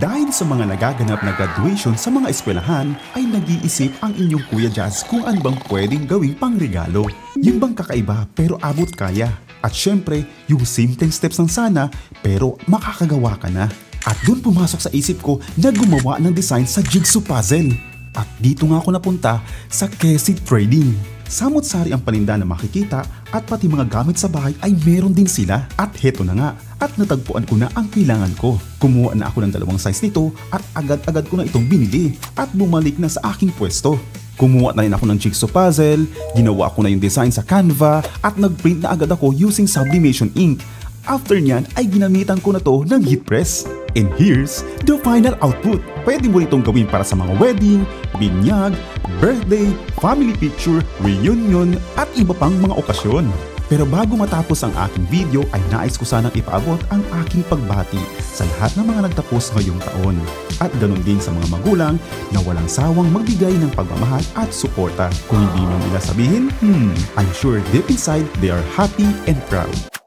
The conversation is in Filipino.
Dahil sa mga nagaganap na graduation sa mga eskwelahan, ay nag-iisip ang inyong Kuya Jazz kung ano bang pwedeng gawing pangregalo. Yung bang kakaiba pero abot kaya. At syempre, yung simpleng steps ng sana pero makakagawa ka na. At doon pumasok sa isip ko na gumawa ng design sa jigsaw puzzle. At dito nga ako napunta sa Kesi Trading. Samot-sari ang paninda na makikita at pati mga gamit sa bahay ay meron din sila. At heto na nga, at natagpuan ko na ang kailangan ko. Kumuha na ako ng dalawang size nito at agad-agad ko na itong binili at bumalik na sa aking pwesto. Kumuha na rin ako ng jigsaw puzzle, ginawa ko na yung design sa Canva at nagprint na agad ako using sublimation ink. After nyan ay ginamitan ko na to ng heat press. And here's the final output. Pwede mo itong gawin para sa mga wedding, binyag, birthday, family picture, reunion, at iba pang mga okasyon. Pero bago matapos ang aking video ay nais ko sanang ipaabot ang aking pagbati sa lahat ng mga nagtapos ngayong taon. At ganun din sa mga magulang na walang sawang magbigay ng pagmamahal at suporta. Kung hindi man nila sabihin, hmm, I'm sure deep inside they are happy and proud.